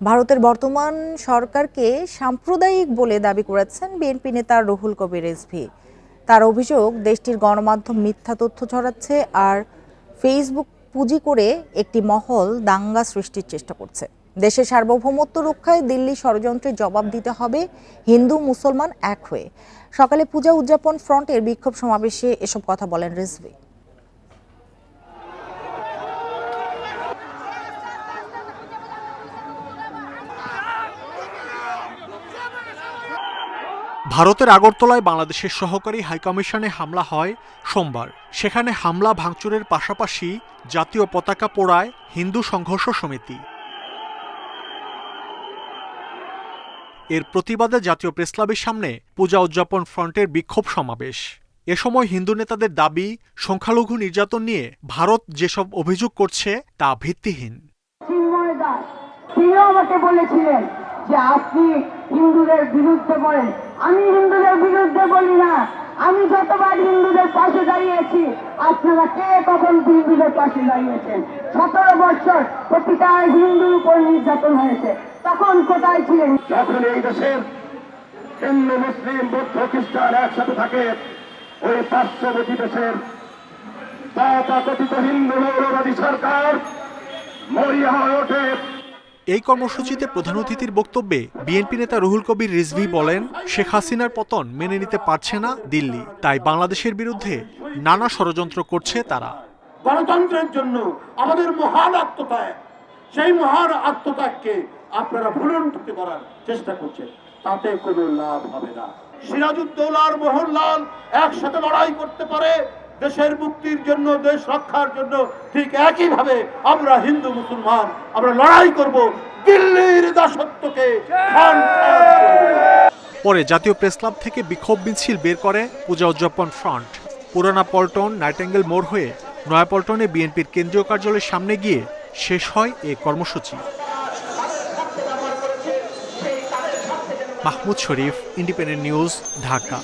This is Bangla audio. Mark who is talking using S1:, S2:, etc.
S1: ভারতের বর্তমান সরকারকে সাম্প্রদায়িক বলে দাবি করেছেন বিএনপি নেতা রুহুল কবির রিজভী তার অভিযোগ, দেশটির গণমাধ্যম মিথ্যা তথ্য ছড়াচ্ছে আর ফেসবুক পুঁজি করে একটি মহল দাঙ্গা সৃষ্টির চেষ্টা করছে। দেশের সার্বভৌমত্ব রক্ষায় দিল্লি ষড়যন্ত্রের জবাব দিতে হবে হিন্দু মুসলমান এক হয়ে। সকালে পূজা উদযাপন ফ্রন্টের বিক্ষোভ সমাবেশে এসব কথা বলেন রিজভী।
S2: ভারতের আগরতলায় বাংলাদেশের সহকারী হাইকমিশনে হামলা হয় সোমবার। সেখানে হামলা ভাঙচুরের পাশাপাশি জাতীয় পতাকা পোড়ায় হিন্দু সংঘর্ষ সমিতি। এর প্রতিবাদে জাতীয় প্রেসক্লাবের সামনে পূজা উদযাপন ফ্রন্টের বিক্ষোভ সমাবেশ। এ সময় হিন্দু নেতাদের দাবি, সংখ্যালঘু নির্যাতন নিয়ে ভারত যেসব অভিযোগ করছে তা ভিত্তিহীন।
S3: যে আপনি হিন্দুদের বিরুদ্ধে বলেন। আমি হিন্দুদের বিরুদ্ধে বলি না। আমি যতবার হিন্দুদের পাশে দাঁড়িয়েছি, আপনারা কে কখন হিন্দুদের পাশে দাঁড়িয়েছেন? সতেরো বছর প্রতিটা হিন্দুর উপর নির্যাতন হয়েছে। তখন কোথায় ছিলেন?
S4: যখন এই দেশের হিন্দু, মুসলিম, বৌদ্ধ, খ্রিস্টান একসাথে থাকে, ওই পার্শ্ববর্তী দেশের তথাকথিত হিন্দু মৌলবাদী সরকার মরিয়া হয়ে ওঠে।
S2: এই কর্মসূচিতে প্রধান অতিথির বক্তব্যে বিএনপি নেতা রুহুল কবির রিজভী বলেন, শেখ হাসিনার পতন মেনে নিতে পারছে না দিল্লি, তাই বাংলাদেশের বিরুদ্ধে নানা ষড়যন্ত্র করছে তারা।
S5: গণতন্ত্রের জন্য আমাদের মহান আত্মত্যাগ, সেই মহান আত্মত্যাগকে আপনারা ভুলন্ঠিত করার চেষ্টা করছেন, তাতে কোনো লাভ হবে না। সিরাজউদ্দৌলার মোহনলাল একসাথে লড়াই করতে পারে দেশের মুক্তির জন্য, দেশ রক্ষার জন্য ঠিক একইভাবে আমরা হিন্দু, মুসলমান আমরা লড়াই করব দিল্লির দাসত্বকে।
S2: পরে জাতীয় প্রেস ক্লাব থেকে বিক্ষোভ মিছিল বের করে পূজা উদযাপন ফ্রন্ট। পুরানা পল্টন, নাইটেঙ্গেল মোড় হয়ে নয়াপল্টনে বিএনপির কেন্দ্রীয় কার্যালয়ের সামনে গিয়ে শেষ হয় এ কর্মসূচি। Mahmud Sharif, independent news, Dhaka.